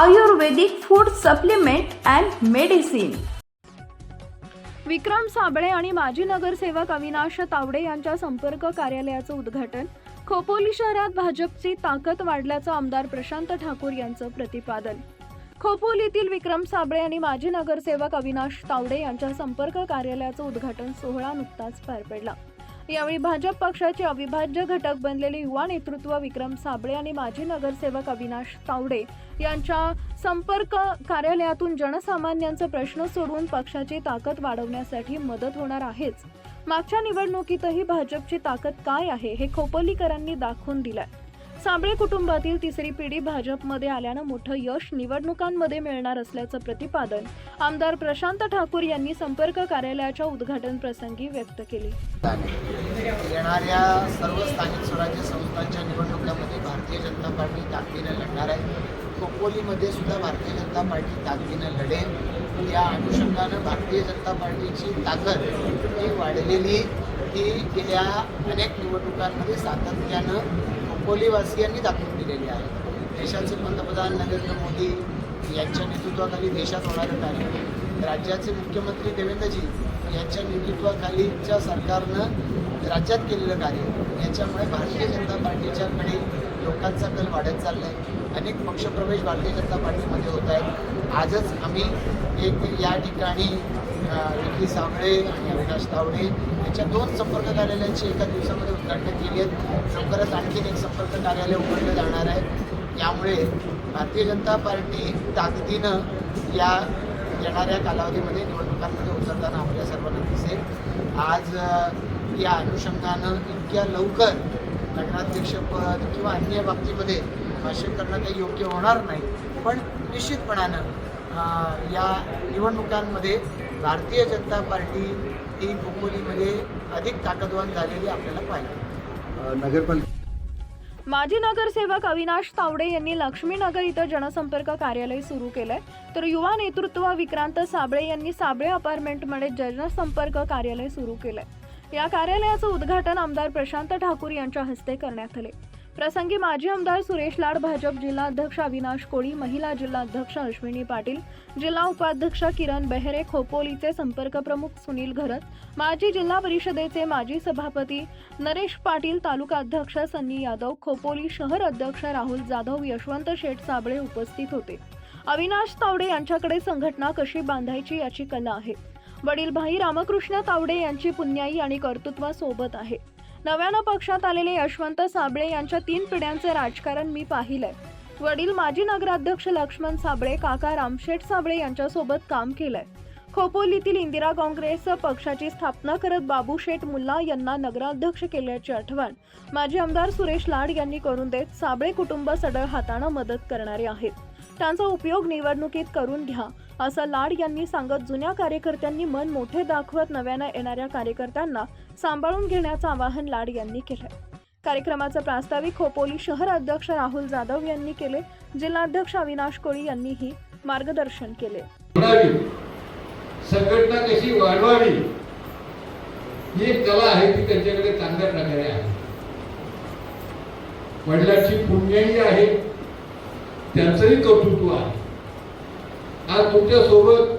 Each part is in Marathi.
Ayurvedic food supplement and medicine. Vikram Sable आणि माजी नगरसेवक अविनाश तावडे यांच्या संपर्क कार्यालयाचं उद्घाटन खोपोली शहरात भाजपची ताकद वाढल्याचं आमदार प्रशांत ठाकूर यांचं प्रतिपादन. खोपोलीतील विक्रम साबळे आणि माजी नगरसेवक अविनाश तावडे यांच्या संपर्क कार्यालयाचं उद्घाटन सोहळा नुकताच पार पडला. यावेळी भाजप पक्षाचे अविभाज्य घटक बनलेले युवा नेतृत्व विक्रम साबळे आणि माजी नगरसेवक अविनाश तावडे यांच्या संपर्क कार्यालयातून जनसामान्यांचे प्रश्न सोडवून पक्षाची ताकद वाढवण्यासाठी मदत होणार आहेच. मागच्या निवडणुकीतही भाजपची ताकद काय आहे हे खोपोलीकरांनी दाखवून दिलंय. सांबळे कुटुंबातील तिसरी पिढी भाजपमध्ये आल्यानं मोठं यश निवडणुकांमध्ये मिळणार असल्याचं प्रतिपादन आमदार प्रशांत ठाकूर यांनी संपर्क कार्यालयाच्या उद्घाटन प्रसंगी व्यक्त केले. येणाऱ्या सर्व स्थानिक स्वराज्य संस्थांच्या निवडणुकांमध्ये भारतीय जनता पार्टी ताकदीनं लढणार आहे. खोपोलीमध्ये सुद्धा भारतीय जनता पार्टी ताकदीनं लढेल. या अनुषंगानं भारतीय जनता पार्टीची ताकद ही वाढलेली ही गेल्या अनेक निवडणुकांमध्ये सातत्यानं खोपोलीवासियांनी दाखवून दिलेली आहे. देशाचे पंतप्रधान नरेंद्र मोदी यांच्या नेतृत्वाखाली देशात होणारं कार्य. राज्याचे मुख्यमंत्री देवेंद्रजी यांच्या नेतृत्वाखालीच्या सरकारनं राज्यात केलेलं कार्य. याच्यामुळे भारतीय जनता पार्टीच्याकडे लोकांचा कल वाढत चालला आहे अनेक पक्षप्रवेश भारतीय जनता पार्टीमध्ये होत आहेत. आजच आम्ही एक या ठिकाणी विकी साबळे आणि अविनाश तावडे यांच्या दोन संपर्क कार्यालयांची एका दिवसामध्ये उद्घाटन केली आहेत. लवकरच आणखीन एक संपर्क कार्यालय उघडलं जाणार आहे. यामुळे भारतीय जनता पार्टी ताकदीनं या येणाऱ्या कालावधीमध्ये निवडणुकांमध्ये उतरताना आपल्या सर्वांना दिसेल. आज या अनुषंगानं इतक्या लवकर नगराध्यक्षपद किंवा अन्य बाबतीमध्ये भाष्य करणं काही योग्य होणार नाही. पण निश्चितपणानं या निवडणुकांमध्ये भारतीय जनता पार्टी ही खोपोलीमध्ये अधिक ताकदवान झालेली आपल्याला पाहिजे नगरपालिका माजी नगरसेवक अविनाश तावडे यांनी लक्ष्मीनगर इथं जनसंपर्क कार्यालय सुरू केलंय. तर युवा नेतृत्व विक्रांत साबळे यांनी साबळे अपार्टमेंटमध्ये जनसंपर्क कार्यालय सुरू केलंय. या कार्यालयाचं उद्घाटन आमदार प्रशांत ठाकूर यांच्या हस्ते करण्यात आले. प्रसंगी माजी आमदार सुरेश लाड भाजप जिल्हाध्यक्ष अविनाश कोळी महिला जिल्हाध्यक्ष अश्विनी पाटील जिल्हा उपाध्यक्ष किरण बेहरे खोपोलीचे संपर्क प्रमुख सुनील घरत माजी जिल्हा परिषदेचे माजी सभापती नरेश पाटील तालुका अध्यक्ष सन्नी यादव खोपोली शहर अध्यक्ष राहुल जाधव यशवंत शेठ साबळे उपस्थित होते. अविनाश तावडे यांच्याकडे संघटना कशी बांधायची याची कला आहे? वडील भाई रामकृष्ण तावडे यांची पुण्याई आणि कर्तृत्व सोबत आहे. नव्यानं पक्षात आलेले यशवंत साबळे यांच्या तीन पिढ्यांचे राजकारण मी पाहिलंय. वडील माजी नगराध्यक्ष लक्ष्मण साबळे काका रामशेठ साबळे यांच्यासोबत काम केलंय. खोपोलीतील इंदिरा काँग्रेस पक्षाची स्थापना करत बाबू शेठ मुल्ला यांना नगराध्यक्ष केल्याची आठवण माजी आमदार सुरेश लाड यांनी करून देत साबळे कुटुंब सडळ हातानं मदत करणारे आहेत. त्यांचा उपयोग निवडणुकीत करून घ्या. असं लाड यांनी सांगत जुन्या कार्यकर्त्यांनी मन मोठे दाखवत नव्यानं येणाऱ्या कार्यकर्त्यांना सांभाळून घेण्याचं आवाहन लाड यांनी केलंय. कार्यक्रमाचं प्रास्ताविक खोपोली शहर अध्यक्ष राहुल जाधव यांनी केले. जिल्हाध्यक्ष अविनाश कोळी यांनीही मार्गदर्शन केले. संघटना कशी वाढवावी? ही एक कला आहे ती त्यांच्याकडे चांगल्या प्रकारे आहे. वडिलांची पुण्याही आहे. त्यांचंही कर्तृत्व आहे. आज तुमच्यासोबत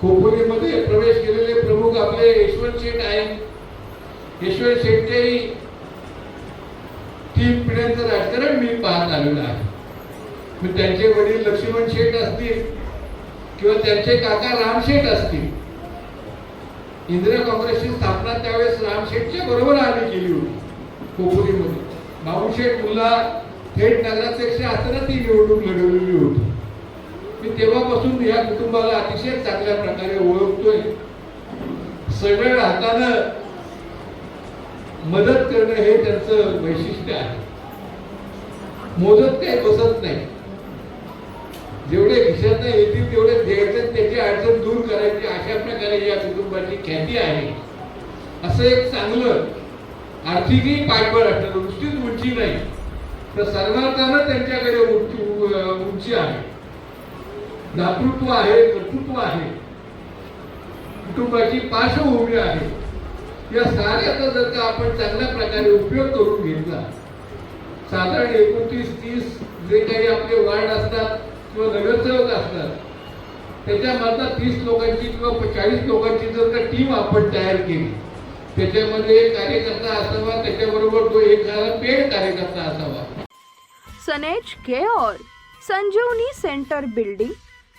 खोपोलीमध्ये प्रवेश केलेले प्रमुख आपले यशवंत शेठ आहे यशवंत शेठच्याही तीन पिढ्यांचं राजकारण मी पाहत आलेलं आहे. मग त्यांचे वडील लक्ष्मण शेठ असतील किंवा त्यांचे काका रामशेठ असतील. इंदिरा काँग्रेसची स्थापना त्यावेळेस रामशेठच्या बरोबर आम्ही केली होती खोपोलीमध्ये. भाऊशेठ मुला थेट नगराध्यक्ष असताना ती निवडणूक लढवलेली होती. मी तेव्हापासून या कुटुंबाला अतिशय चांगल्या प्रकारे ओळखतोय. सगळ्या हातानं मदत करणं हे त्यांचं वैशिष्ट्य आहे. मोदत काही बसत नाही. जेवढे खिशात येतील तेवढे द्यायचं त्याची अडचण दूर करायची अशा प्रकारे या कुटुंबाची ख्याती आहे. असं एक चांगलं आर्थिकही पाठबळ असणं नुसतीच उंची नाही. तर सर्वार्थानं त्यांच्याकडे उंची उंची आहे. दातृत्व आहे कर्तृत्व आहे. कुटुंबाची पार्श्वभूमी आहे. या साऱ्याचा जर का आपण चांगल्या प्रकारे उपयोग करून घेतला साधारण एकोणतीस तीस जे काही आपले वार्ड असतात किंवा नगरसेवक असतात त्याच्यामधला तीस लोकांची किंवा चाळीस लोकांची जर का टीम आपण तयार केली त्याच्यामध्ये एक कार्यकर्ता असावा त्याच्याबरोबर तो एखादा पेड कार्यकर्ता असावा. सनेज care Sanjeevani centre building